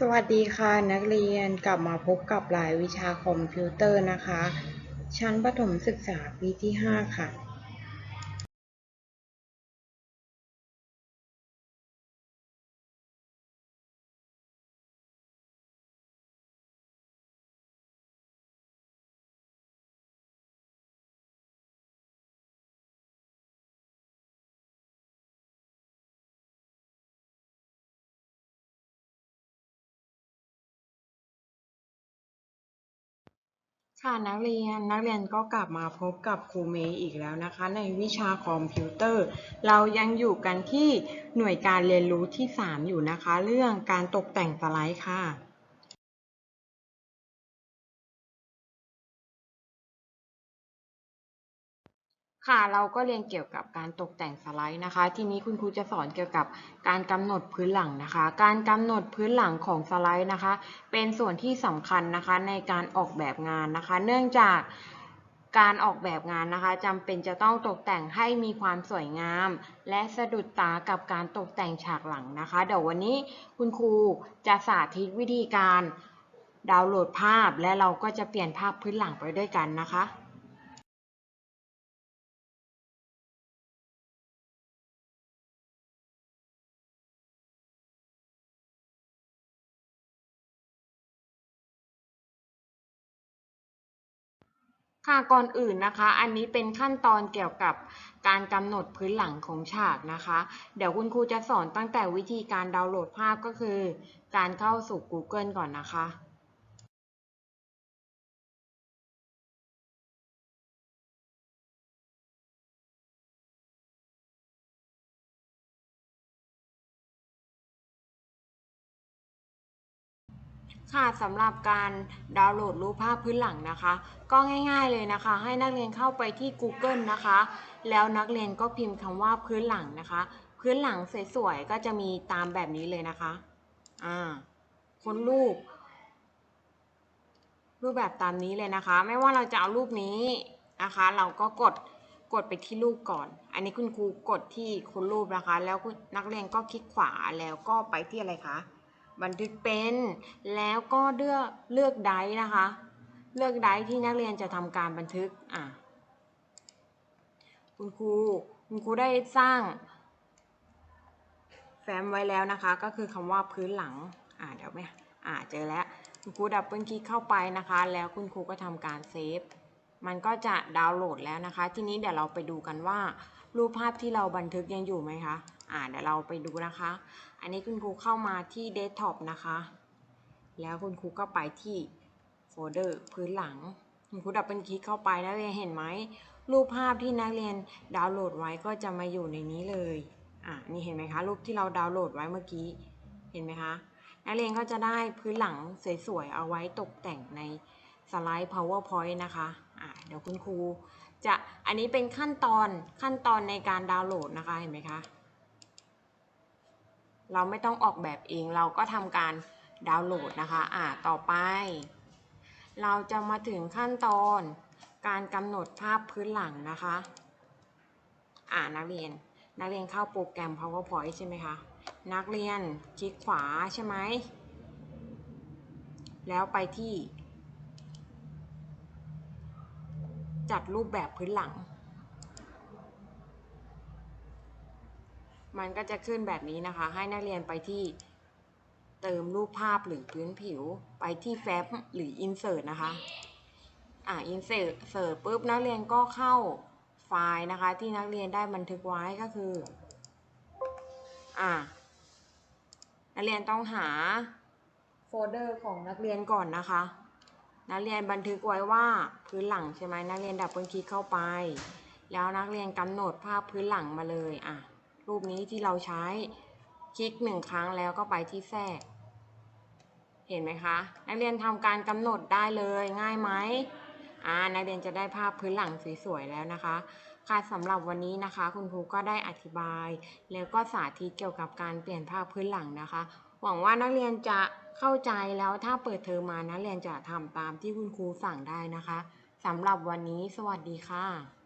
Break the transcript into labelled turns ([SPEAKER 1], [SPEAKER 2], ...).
[SPEAKER 1] สวัสดีค่ะนักเรียนกลับมาพบกับรายวิชาคอมพิวเตอร์นะคะ ชั้นประถมศึกษาปีที่ 5 ค่ะ ค่ะนักเรียนนักเรียนก็กลับมาพบกับครูเมย์อีกแล้วนะคะ ในวิชาคอมพิวเตอร์ เรายังอยู่กันที่หน่วยการเรียนรู้ที่ 3 อยู่นะคะ เรื่องการตกแต่งสไลด์ค่ะ ค่ะเราก็เรียนเกี่ยวกับการตกแต่งสไลด์นะคะ ทีนี้คุณครูจะสอนเกี่ยวกับการกำหนดพื้นหลังนะคะ การกำหนดพื้นหลังของสไลด์นะคะ เป็นส่วนที่สำคัญนะคะในการออกแบบงานนะคะ เนื่องจากการออกแบบงานนะคะจำเป็นจะต้องตกแต่งให้มีความสวยงาม และสะดุดตากับการตกแต่งฉากหลังนะคะ เดี๋ยววันนี้คุณครูจะสาธิตวิธีการดาวน์โหลดภาพ และเราก็จะเปลี่ยนภาพพื้นหลังไปด้วยกันนะคะ ค่ะก่อนอื่นนะคะ อันนี้เป็นขั้นตอนเกี่ยวกับการกำหนดพื้นหลังของฉากนะคะ เดี๋ยวคุณครูจะสอนตั้งแต่วิธีการดาวน์โหลดภาพก็คือ การเข้าสู่ Google ก่อนนะคะ ค่ะสำหรับการดาวน์โหลดรูปภาพพื้นหลังนะคะ ก็ง่ายๆเลยนะคะ ให้นักเรียนเข้าไปที่ Google นะคะ แล้วนักเรียนก็พิมพ์คำว่าพื้นหลังนะคะ พื้นหลังสวยๆก็จะมีตามแบบนี้เลยนะคะอ่าค้นรูป รูปแบบตามนี้เลยนะคะ ไม่ว่าเราจะเอารูปนี้นะคะ เราก็กดกดไปที่รูปก่อน อันนี้คุณครูกดที่คุณรูปนะคะ แล้วนักเรียนก็คลิกขวาแล้วก็ไปที่อะไรคะ บันทึกเป็น แล้วก็เลือกเลือกไดนะคะ เลือกไดที่นักเรียนจะทำการบันทึกอะคุณครูคุณครูได้สร้าง แฟ้มไว้แล้วนะคะ ก็คือคำว่าพื้นหลังอ่าเดี๋ยวไหมอ่าเจอแล้วคุณครูดับเบิลคลิกเข้าไปนะคะ แล้วคุณครูก็ทำการเซฟมันก็จะดาวน์โหลดแล้วนะคะ ทีนี้เดี๋ยวเราไปดูกันว่า รูปภาพที่เราบันทึกยังอยู่ไหมคะ อ่าเดี๋ยวเราไปดูนะคะ อันนี้คุณครูเข้ามาที่เดสก์ท็อปนะคะ แล้วคุณครูก็ไปที่โฟลเดอร์พื้นหลัง คุณครูดับเบิลคลิกเข้าไปนักเรียเห็นไหม รูปภาพที่นักเรียนดาวน์โหลดไว้ก็จะมาอยู่ในนี้เลย อะนี่เห็นไหมคะ รูปที่เราดาวน์โหลดไว้เมื่อกี้ เห็นไหมคะ นักเรียนก็จะได้พื้นหลังสวยๆ เอาไว้ตกแต่งในสไลด์ powerpoint นะคะ อะเดี๋ยวคุณครูจะอันนี้เป็นขั้นตอนขั้นตอนในการดาวน์โหลดนะคะ เห็นไหมคะ เราไม่ต้องออกแบบเองเราก็ทำการดาวน์โหลดนะคะอ่าต่อไป เราจะมาถึงขั้นตอนการกำหนดภาพพื้นหลังนะคะอ่านักเรียน นักเรียนเข้าโปรแกรม powerpoint ใช่ไหมคะ นักเรียนคลิกขวาใช่ไหม แล้วไปที่ จัดรูปแบบพื้นหลัง มันก็จะขึ้นแบบนี้นะคะ ให้นักเรียนไปที่เติมรูปภาพหรือพื้นผิวไปที่แฟ้มหรือ insert นะคะ อ่า insert เสิร์ชปุ๊บนักเรียนก็เข้าไฟล์นะคะ ที่นักเรียนได้บันทึกไว้ก็คือ อ่า นักเรียนต้องหาโฟลเดอร์ของนักเรียนก่อนนะคะ นักเรียนบันทึกไว้ว่าพื้นหลังใช่ไหมนักเรียนดับเบิลคลิกเข้าไป แล้วนักเรียนกำหนดภาพพื้นหลังมาเลย อะ รูปนี้ที่เราใช้ คลิกหนึ่งครั้งแล้วก็ไปที่แทรก เห็นไหมคะ นักเรียนทำการกำหนดได้เลยง่ายไหมอ่านักเรียนจะได้ภาพพื้นหลังสวยๆแล้วนะคะ ค่ะสำหรับวันนี้นะคะ คุณครูก็ได้อธิบาย แล้วก็สาธิตเกี่ยวกับการเปลี่ยนภาพพื้นหลังนะคะ หวังว่านักเรียนจะเข้าใจแล้วถ้าเปิดเทอมมานักเรียนจะทำตามที่คุณครูสั่งได้นะคะสำหรับวันนี้สวัสดีค่ะ